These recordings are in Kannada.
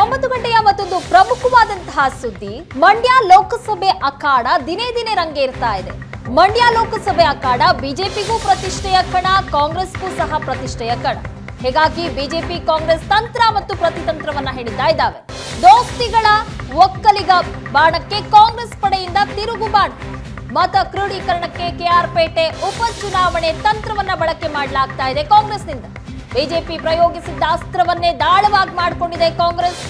ಒಂಬತ್ತು ಗಂಟೆಯ ಮತ್ತೊಂದು ಪ್ರಮುಖವಾದಂತಹ ಸುದ್ದಿ, ಮಂಡ್ಯ ಲೋಕಸಭೆ ಅಖಾಡ ದಿನೇ ದಿನೇ ರಂಗೇರ್ತಾ ಇದೆ. ಮಂಡ್ಯ ಲೋಕಸಭೆ ಅಖಾಡ ಬಿಜೆಪಿಗೂ ಪ್ರತಿಷ್ಠೆಯ ಕಣ, ಕಾಂಗ್ರೆಸ್ಗೂ ಸಹ ಪ್ರತಿಷ್ಠೆಯ ಕಣ. ಹೀಗಾಗಿ ಬಿಜೆಪಿ, ಕಾಂಗ್ರೆಸ್ ತಂತ್ರ ಮತ್ತು ಪ್ರತಿತಂತ್ರವನ್ನ ಹಿಡಿತಾ ಇದ್ದಾವೆ. ದೋಸ್ತಿಗಳ ಒಕ್ಕಲಿಗ ಬಾಣಕ್ಕೆ ಕಾಂಗ್ರೆಸ್ ಪಡೆಯಿಂದ ತಿರುಗು ಬಾಣ. ಮತ ಕ್ರೋಢೀಕರಣಕ್ಕೆ ಕೆಆರ್ಪೇಟೆ ಉಪಚುನಾವಣೆ ತಂತ್ರವನ್ನ ಬಳಕೆ ಮಾಡಲಾಗ್ತಾ ಇದೆ ಕಾಂಗ್ರೆಸ್ನಿಂದ. ಬಿಜೆಪಿ ಪ್ರಯೋಗಿಸಿದ್ದ ಅಸ್ತ್ರವನ್ನೇ ದಾಳವಾಗಿ ಮಾಡಿಕೊಂಡಿದೆ ಕಾಂಗ್ರೆಸ್.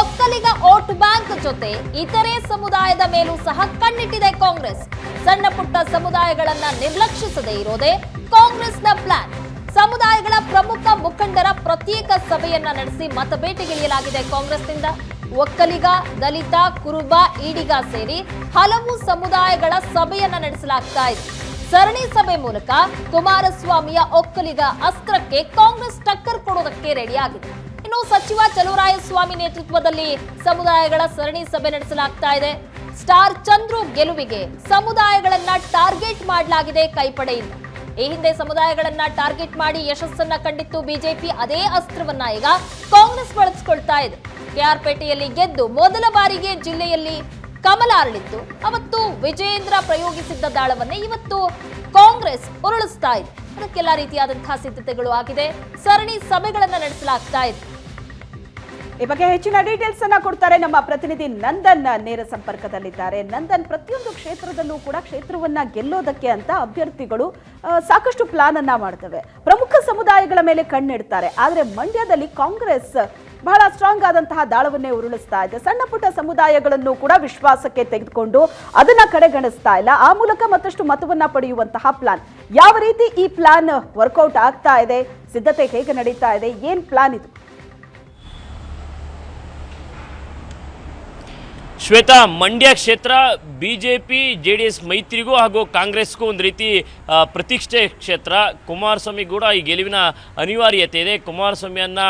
ಒಕ್ಕಲಿಗ ಓಟ್ ಬ್ಯಾಂಕ್ ಜೊತೆ ಇತರೆ ಸಮುದಾಯದ ಮೇಲೂ ಸಹ ಕಣ್ಣಿಟ್ಟಿದೆ ಕಾಂಗ್ರೆಸ್. ಸಣ್ಣ ಪುಟ್ಟ ಸಮುದಾಯಗಳನ್ನ ನಿರ್ಲಕ್ಷಿಸದೇ ಇರೋದೇ ಕಾಂಗ್ರೆಸ್ನ ಪ್ಲಾನ್. ಸಮುದಾಯಗಳ ಪ್ರಮುಖ ಮುಖಂಡರ ಪ್ರತ್ಯೇಕ ಸಭೆಯನ್ನ ನಡೆಸಿ ಮತಬೇಟೆಗಿಳಿಯಲಾಗಿದೆ ಕಾಂಗ್ರೆಸ್ನಿಂದ. ಒಕ್ಕಲಿಗ, ದಲಿತ, ಕುರುಬ, ಈಡಿಗ ಸೇರಿ ಹಲವು ಸಮುದಾಯಗಳ ಸಭೆಯನ್ನ ನಡೆಸಲಾಗ್ತಾ ಇದೆ. ಸರಣಿ ಸಭೆ ಮೂಲಕ ಕುಮಾರಸ್ವಾಮಿಯ ಒಕ್ಕಲಿಗ ಅಸ್ತ್ರಕ್ಕೆ ಕಾಂಗ್ರೆಸ್ ಟಕ್ಕರ್ ಕೊಡೋದಕ್ಕೆ ರೆಡಿಯಾಗಿದೆ. ಇನ್ನು ಸಚಿವ ಚಲುವರಾಯಸ್ವಾಮಿ ನೇತೃತ್ವದಲ್ಲಿ ಸಮುದಾಯಗಳ ಸರಣಿ ಸಭೆ ನಡೆಸಲಾಗ್ತಾ ಇದೆ. ಸ್ಟಾರ್ ಚಂದ್ರು ಗೆಲುವಿಗೆ ಸಮುದಾಯಗಳನ್ನ ಟಾರ್ಗೆಟ್ ಮಾಡಲಾಗಿದೆ ಕೈಪಡೆಯಿಂದ. ಈ ಹಿಂದೆ ಸಮುದಾಯಗಳನ್ನ ಟಾರ್ಗೆಟ್ ಮಾಡಿ ಯಶಸ್ಸನ್ನ ಕಂಡಿತ್ತು ಬಿಜೆಪಿ, ಅದೇ ಅಸ್ತ್ರವನ್ನ ಈಗ ಕಾಂಗ್ರೆಸ್ ಬಳಸಿಕೊಳ್ತಾ ಇದೆ. ಕೆಆರ್ಪೇಟೆಯಲ್ಲಿ ಗೆದ್ದು ಮೊದಲ ಬಾರಿಗೆ ಜಿಲ್ಲೆಯಲ್ಲಿ ಕಮಲ ಅರಳಿತ್ತು ಅವತ್ತು ವಿಜೇಂದ್ರ ಪ್ರಯೋಗಿಸಿದ್ದ ದಾಳವನ್ನೇ ಇವತ್ತು ಕಾಂಗ್ರೆಸ್ ಉರುಳಿಸ್ತಾ ಇದೆ. ಅದಕ್ಕೆಲ್ಲ ರೀತಿಯಾದಂತಹ ಸಿದ್ಧತೆಗಳು ಆಗಿದೆ. ಸರಣಿ ಸಭೆಗಳನ್ನ ನಡೆಸಲಾಗ್ತಾ ಇದೆ. ಈ ಬಗ್ಗೆ ಹೆಚ್ಚಿನ ಡೀಟೇಲ್ಸ್ ಅನ್ನ ಕೊಡ್ತಾರೆ ನಮ್ಮ ಪ್ರತಿನಿಧಿ ನಂದನ್ ನೇರ ಸಂಪರ್ಕದಲ್ಲಿದ್ದಾರೆ. ನಂದನ್, ಪ್ರತಿಯೊಂದು ಕ್ಷೇತ್ರದಲ್ಲೂ ಕೂಡ ಕ್ಷೇತ್ರವನ್ನ ಗೆಲ್ಲೋದಕ್ಕೆ ಅಂತ ಅಭ್ಯರ್ಥಿಗಳು ಸಾಕಷ್ಟು ಪ್ಲಾನ್ ಅನ್ನ ಮಾಡ್ತವೆ. ಪ್ರಮುಖ ಸಮುದಾಯಗಳ ಮೇಲೆ ಕಣ್ಣಿಡ್ತಾರೆ. ಆದ್ರೆ ಮಂಡ್ಯದಲ್ಲಿ ಕಾಂಗ್ರೆಸ್ ಬಹಳ ಸ್ಟ್ರಾಂಗ್ ಆದಂತಹ ದಾಳವನ್ನೇ ಉರುಳಿಸ್ತಾ ಇದೆ. ಸಣ್ಣ ಪುಟ್ಟ ಸಮುದಾಯಗಳನ್ನು ಕೂಡ ವಿಶ್ವಾಸಕ್ಕೆ ತೆಗೆದುಕೊಂಡು ಅದನ್ನ ಕಡೆಗಣಿಸ್ತಾ ಇಲ್ಲ. ಆ ಮೂಲಕ ಮತ್ತಷ್ಟು ಮತವನ್ನ ಪಡೆಯುವಂತಹ ಪ್ಲಾನ್ ಯಾವ ರೀತಿ ಈ ಪ್ಲಾನ್ ವರ್ಕೌಟ್ ಆಗ್ತಾ ಇದೆ? ಸಿದ್ಧತೆ ಹೇಗೆ ನಡೀತಾ ಇದೆ? ಏನ್ ಪ್ಲಾನ್ ಇದು? ಶ್ವೇತಾ, ಮಂಡ್ಯ ಕ್ಷೇತ್ರ B J P J D S ಮೈತ್ರಿಗೂ ಹಾಗೂ ಕಾಂಗ್ರೆಸ್ಗೂ ಒಂದು ರೀತಿ ಪ್ರತಿಷ್ಠೆ ಕ್ಷೇತ್ರ. ಕುಮಾರಸ್ವಾಮಿ ಕೂಡ ಈ ಗೆಲುವಿನ ಅನಿವಾರ್ಯತೆ ಇದೆ. ಕುಮಾರಸ್ವಾಮಿಯನ್ನು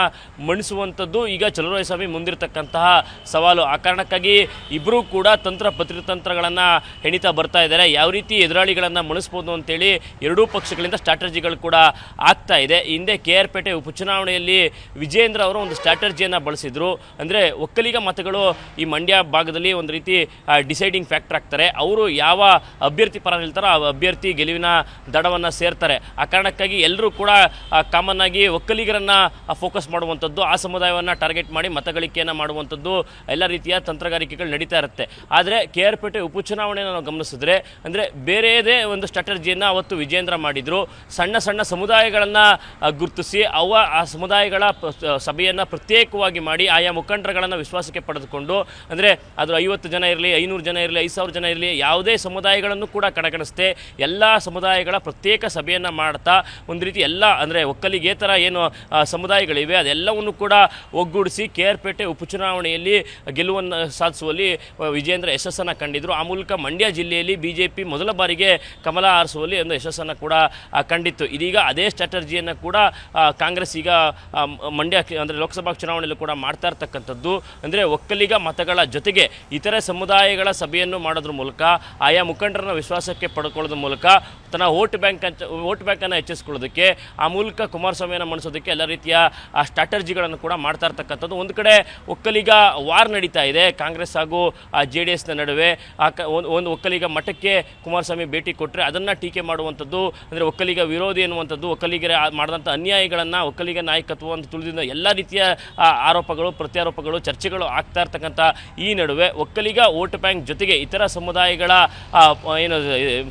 ಮಣಿಸುವಂಥದ್ದು ಈಗ ಚಲುವರಾಯಸ್ವಾಮಿ ಮುಂದಿರತಕ್ಕಂತಹ ಸವಾಲು. ಆ ಕಾರಣಕ್ಕಾಗಿ ಇಬ್ಬರೂ ಕೂಡ ತಂತ್ರ ಪ್ರತಿತಂತ್ರಗಳನ್ನು ಹೆಣಿತಾ ಬರ್ತಾ ಇದ್ದಾರೆ. ಯಾವ ರೀತಿ ಎದುರಾಳಿಗಳನ್ನು ಮಣಿಸ್ಬೋದು ಅಂತೇಳಿ ಎರಡೂ ಪಕ್ಷಗಳಿಂದ ಸ್ಟ್ರಾಟಜಿಗಳು ಕೂಡ ಆಗ್ತಾ ಇದೆ. ಹಿಂದೆ ಕೆ ಆರ್ ಪೇಟೆ ಉಪಚುನಾವಣೆಯಲ್ಲಿ ವಿಜೇಂದ್ರ ಅವರು ಒಂದು ಸ್ಟ್ರಾಟಜಿಯನ್ನು ಬಳಸಿದ್ರು. ಅಂದರೆ ಒಕ್ಕಲಿಗ ಮತಗಳು ಈ ಮಂಡ್ಯ ಭಾಗದಲ್ಲಿ ಒಂದು ರೀತಿ ಡಿಸೈಡಿಂಗ್ ಫ್ಯಾಕ್ಟರ್ ಆಗ್ತಾರೆ. ಅವರು ಯಾವ ಅಭ್ಯರ್ಥಿ ಪರ ನಿಲ್ತಾರೋ ಆ ಅಭ್ಯರ್ಥಿ ಗೆಲುವಿನ ದಡವನ್ನು ಸೇರ್ತಾರೆ. ಆ ಕಾರಣಕ್ಕಾಗಿ ಎಲ್ಲರೂ ಕೂಡ ಕಾಮನ್ ಆಗಿ ಒಕ್ಕಲಿಗರನ್ನು ಫೋಕಸ್ ಮಾಡುವಂಥದ್ದು, ಆ ಸಮುದಾಯವನ್ನು ಟಾರ್ಗೆಟ್ ಮಾಡಿ ಮತಗಳಿಕೆಯನ್ನು ಮಾಡುವಂಥದ್ದು ಎಲ್ಲ ರೀತಿಯ ತಂತ್ರಗಾರಿಕೆಗಳು ನಡೀತಾ ಇರುತ್ತೆ. ಆದರೆ ಕೆ ಆರ್ ಪೇಟೆ ಉಪಚುನಾವಣೆಯನ್ನು ನಾವು ಗಮನಿಸಿದ್ರೆ, ಅಂದರೆ ಬೇರೆಯದೇ ಒಂದು ಸ್ಟ್ರಾಟಜಿಯನ್ನು ಅವತ್ತು ವಿಜೇಂದ್ರ ಮಾಡಿದರು. ಸಣ್ಣ ಸಣ್ಣ ಸಮುದಾಯಗಳನ್ನು ಗುರುತಿಸಿ ಅವ, ಆ ಸಮುದಾಯಗಳ ಸಭೆಯನ್ನು ಪ್ರತ್ಯೇಕವಾಗಿ ಮಾಡಿ, ಆಯಾ ಮುಖಂಡರುಗಳನ್ನು ವಿಶ್ವಾಸಕ್ಕೆ ಪಡೆದುಕೊಂಡು, ಅಂದರೆ ಅದು ಐವತ್ತು ಜನ ಇರಲಿ, ಐನೂರು ಜನ ಇರಲಿ, ಐದು ಸಾವಿರ ಜನ ಇರಲಿ, ಯಾವುದೇ ಸಮುದಾಯಗಳನ್ನು ಕೂಡ ಕಡೆಗಣಿಸದೆ ಎಲ್ಲ ಸಮುದಾಯಗಳ ಪ್ರತ್ಯೇಕ ಸಭೆಯನ್ನು ಮಾಡ್ತಾ ಒಂದು ರೀತಿ ಎಲ್ಲ ಅಂದರೆ ಒಕ್ಕಲಿಗೇತರ ಏನು ಸಮುದಾಯಗಳಿವೆ, ಅದೆಲ್ಲವನ್ನು ಕೂಡ ಒಗ್ಗೂಡಿಸಿ ಕೆ ಆರ್ ಪೇಟೆ ಉಪಚುನಾವಣೆಯಲ್ಲಿ ಗೆಲುವನ್ನು ಸಾಧಿಸುವಲ್ಲಿ ವಿಜೇಂದ್ರ ಯಶಸ್ಸನ್ನು ಕಂಡಿದ್ದರು ಆ ಮೂಲಕ ಮಂಡ್ಯ ಜಿಲ್ಲೆಯಲ್ಲಿ ಬಿ ಜೆ ಪಿ ಮೊದಲ ಬಾರಿಗೆ ಕಮಲ ಆರಿಸುವಲ್ಲಿ ಒಂದು ಯಶಸ್ಸನ್ನು ಕೂಡ ಕಂಡಿತ್ತು. ಇದೀಗ ಅದೇ ಸ್ಟ್ರಾಟರ್ಜಿಯನ್ನು ಕೂಡ ಕಾಂಗ್ರೆಸ್ ಈಗ ಮಂಡ್ಯ ಅಂದರೆ ಲೋಕಸಭಾ ಚುನಾವಣೆಯಲ್ಲೂ ಕೂಡ ಮಾಡ್ತಾ ಇರ್ತಕ್ಕಂಥದ್ದು. ಅಂದರೆ ಒಕ್ಕಲಿಗ ಮತಗಳ ಜೊತೆಗೆ ಇತರೆ ಸಮುದಾಯಗಳ ಸಭೆಯನ್ನು ಮಾಡೋದ್ರ ಮೂಲಕ, ಆಯಾ ಮುಖಂಡರನ್ನ ವಿಶ್ವಾಸಕ್ಕೆ ಪಡ್ಕೊಳ್ಳೋದ್ರ ಮೂಲಕ, ತನ್ನ ವೋಟ್ ಬ್ಯಾಂಕ್ ಅಂತ, ವೋಟ್ ಬ್ಯಾಂಕನ್ನು ಹೆಚ್ಚಿಸ್ಕೊಳ್ಳೋದಕ್ಕೆ, ಆ ಮೂಲಕ ಕುಮಾರಸ್ವಾಮಿಯನ್ನು ಮಣಿಸೋದಕ್ಕೆ ಎಲ್ಲ ರೀತಿಯ, ಆ ಸ್ಟ್ರಾಟಜಿಗಳನ್ನು ಕೂಡ ಮಾಡ್ತಾ ಇರ್ತಕ್ಕಂಥದ್ದು. ಒಂದು ಕಡೆ ಒಕ್ಕಲಿಗ ವಾರ್ ನಡೀತಾ ಇದೆ, ಕಾಂಗ್ರೆಸ್ ಹಾಗೂ ಜೆ ಡಿ ಎಸ್ನ ನಡುವೆ. ಆ ಕ ಒಂದು ಒಕ್ಕಲಿಗ ಮಠಕ್ಕೆ ಕುಮಾರಸ್ವಾಮಿ ಭೇಟಿ ಕೊಟ್ಟರೆ ಅದನ್ನು ಟೀಕೆ ಮಾಡುವಂಥದ್ದು, ಅಂದರೆ ಒಕ್ಕಲಿಗ ವಿರೋಧಿ ಎನ್ನುವಂಥದ್ದು, ಒಕ್ಕಲಿಗರ ಮಾಡಿದಂಥ ಅನ್ಯಾಯಗಳನ್ನು, ಒಕ್ಕಲಿಗ ನಾಯಕತ್ವ ಅಂತ ತುಳಿದಿಂದ ಎಲ್ಲ ರೀತಿಯ ಆರೋಪಗಳು, ಪ್ರತ್ಯಾರೋಪಗಳು, ಚರ್ಚೆಗಳು ಆಗ್ತಾ ಇರ್ತಕ್ಕಂಥ ಈ ನಡುವೆ ಒಕ್ಕಲಿಗ, ವೋಟ್ ಬ್ಯಾಂಕ್ ಜೊತೆಗೆ ಇತರ ಸಮುದಾಯಗಳ ಏನು,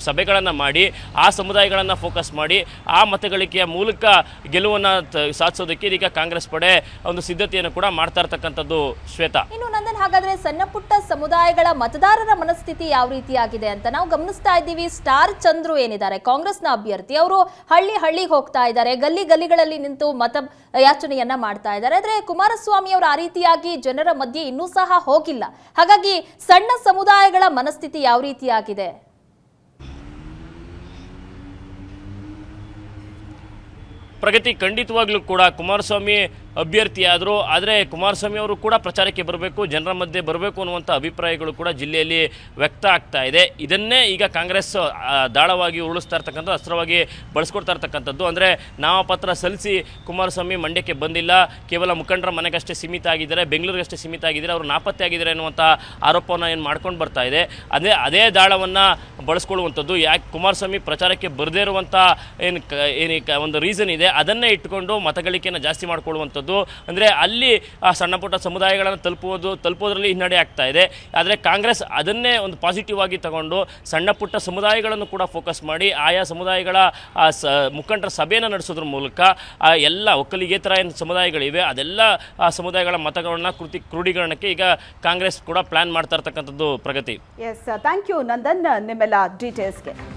ಸಭೆಗಳನ್ನು ಮಾಡಿ, ಆ ಸಮುದಾಯಗಳನ್ನು ಫೋಕಸ್ ಮಾಡಿ, ಆ ಮತಗಳಿಕೆಯ ಮೂಲಕ ಗೆಲುವನ್ನು ಸಾಧಿಸೋದಕ್ಕೆ ಇದೀಗ ಕಾಂಗ್ರೆಸ್ ಪಡೆ ಒಂದು ಸಿದ್ಧತೆಯನ್ನು ಕೂಡ ಮಾಡ್ತಾ ಇರ್ತಕ್ಕಂಥದ್ದು ಶ್ವೇತಾ. ಇನ್ನು ನಂದನ್, ಹಾಗಾದ್ರೆ ಸಣ್ಣ ಪುಟ್ಟ ಸಮುದಾಯಗಳ ಮತದಾರರ ಮನಸ್ಥಿತಿ ಯಾವ ರೀತಿಯಾಗಿದೆ ಅಂತ ನಾವು ಗಮನಿಸ್ತಾ ಇದ್ದೀವಿ. ಸ್ಟಾರ್ ಚಂದ್ರು ಏನಿದ್ದಾರೆ? ಕಾಂಗ್ರೆಸ್ನ ಅಭ್ಯರ್ಥಿ ಅವರು ಹಳ್ಳಿ ಹಳ್ಳಿಗೆ ಹೋಗ್ತಾ ಇದ್ದಾರೆ. ಗಲ್ಲಿ ಗಲ್ಲಿಗಳಲ್ಲಿ ನಿಂತು ಮತ ಯಾಚನೆಯನ್ನ ಮಾಡ್ತಾ ಇದ್ದಾರೆ. ಆದ್ರೆ ಕುಮಾರಸ್ವಾಮಿ ಅವರು ಆ ರೀತಿಯಾಗಿ ಜನರ ಮಧ್ಯೆ ಇನ್ನೂ ಸಹ ಹೋಗಿಲ್ಲ. ಹಾಗಾಗಿ ಸಣ್ಣ ಸಮುದಾಯಗಳ ಮನಸ್ಥಿತಿ ಯಾವ ರೀತಿಯಾಗಿದೆ? ಪ್ರಗತಿ ಖಂಡಿತವಾಗ್ಲೂ ಕೂಡ ಕುಮಾರಸ್ವಾಮಿ ಅಭ್ಯರ್ಥಿಯಾದರು. ಆದರೆ ಕುಮಾರಸ್ವಾಮಿ ಅವರು ಕೂಡ ಪ್ರಚಾರಕ್ಕೆ ಬರಬೇಕು, ಜನರ ಮಧ್ಯೆ ಬರಬೇಕು ಅನ್ನುವಂಥ ಅಭಿಪ್ರಾಯಗಳು ಕೂಡ ಜಿಲ್ಲೆಯಲ್ಲಿ ವ್ಯಕ್ತ ಆಗ್ತಾ ಇದೆ. ಇದನ್ನೇ ಈಗ ಕಾಂಗ್ರೆಸ್ ದಾಳವಾಗಿ ಉರುಳಿಸ್ತಾ ಇರ್ತಕ್ಕಂಥ, ಅಸ್ತ್ರವಾಗಿ ಬಳಸ್ಕೊಡ್ತಾ ಇರ್ತಕ್ಕಂಥದ್ದು. ಅಂದರೆ ನಾಮಪತ್ರ ಸಲ್ಲಿಸಿ ಕುಮಾರಸ್ವಾಮಿ ಮಂಡ್ಯಕ್ಕೆ ಬಂದಿಲ್ಲ. ಕೇವಲ ಮುಖಂಡರ ಮನೆಗಷ್ಟೇ ಸೀಮಿತ ಆಗಿದ್ದಾರೆ, ಬೆಂಗಳೂರಿಗಷ್ಟೇ ಸೀಮಿತ ಆಗಿದ್ದಾರೆ, ಅವರು ನಾಪತ್ತೆ ಆಗಿದ್ದಾರೆ ಅನ್ನುವಂಥ ಆರೋಪವನ್ನು ಏನು ಮಾಡ್ಕೊಂಡು ಬರ್ತಾ ಇದೆ. ಅದೇ ಅದೇ ದಾಳವನ್ನು ಬಳಸ್ಕೊಳ್ಳುವಂಥದ್ದು. ಯಾಕೆ ಕುಮಾರಸ್ವಾಮಿ ಪ್ರಚಾರಕ್ಕೆ ಬರದೇ ಇರುವಂಥ ಏನು ಏನು ಒಂದು ರೀಸನ್ ಇದೆ. ಅದನ್ನೇ ಇಟ್ಕೊಂಡು ಮತಗಳಿಕೆಯನ್ನು ಜಾಸ್ತಿ ಮಾಡ್ಕೊಳ್ಳುವಂಥದ್ದು ಅಂದರೆ ಅಲ್ಲಿ, ಆ, ಸಣ್ಣ ಪುಟ್ಟ ಸಮುದಾಯಗಳನ್ನು ತಲುಪುವುದು ತಲುಪೋದ್ರಲ್ಲಿ ಹಿನ್ನಡೆ ಆಗ್ತಾ ಇದೆ. ಆದರೆ ಕಾಂಗ್ರೆಸ್ ಅದನ್ನೇ ಒಂದು ಪಾಸಿಟಿವ್ ಆಗಿ ತಗೊಂಡು ಸಣ್ಣ ಪುಟ್ಟ ಸಮುದಾಯಗಳನ್ನು ಕೂಡ ಫೋಕಸ್ ಮಾಡಿ, ಆಯಾ ಸಮುದಾಯಗಳ ಸ, ಮುಖಂಡರ ಸಭೆಯನ್ನು ನಡೆಸೋದ್ರ ಮೂಲಕ, ಆ, ಎಲ್ಲ ಒಕ್ಕಲಿಗೇತರ ಏನು ಸಮುದಾಯಗಳಿವೆ, ಅದೆಲ್ಲ, ಆ, ಸಮುದಾಯಗಳ ಮತಗಳನ್ನು ಕೃತಿ ಕ್ರೋಢೀಕರಣಕ್ಕೆ ಈಗ ಕಾಂಗ್ರೆಸ್ ಕೂಡ ಪ್ಲಾನ್ ಮಾಡ್ತಾ ಇರ್ತಕ್ಕಂಥದ್ದು ಪ್ರಗತಿ. ಎಸ್ ಥ್ಯಾಂಕ್ ಯು ನಂದನ್ ನಿಮ್ಮೆಲ್ಲ ಡೀಟೇಲ್ಸ್ಗೆ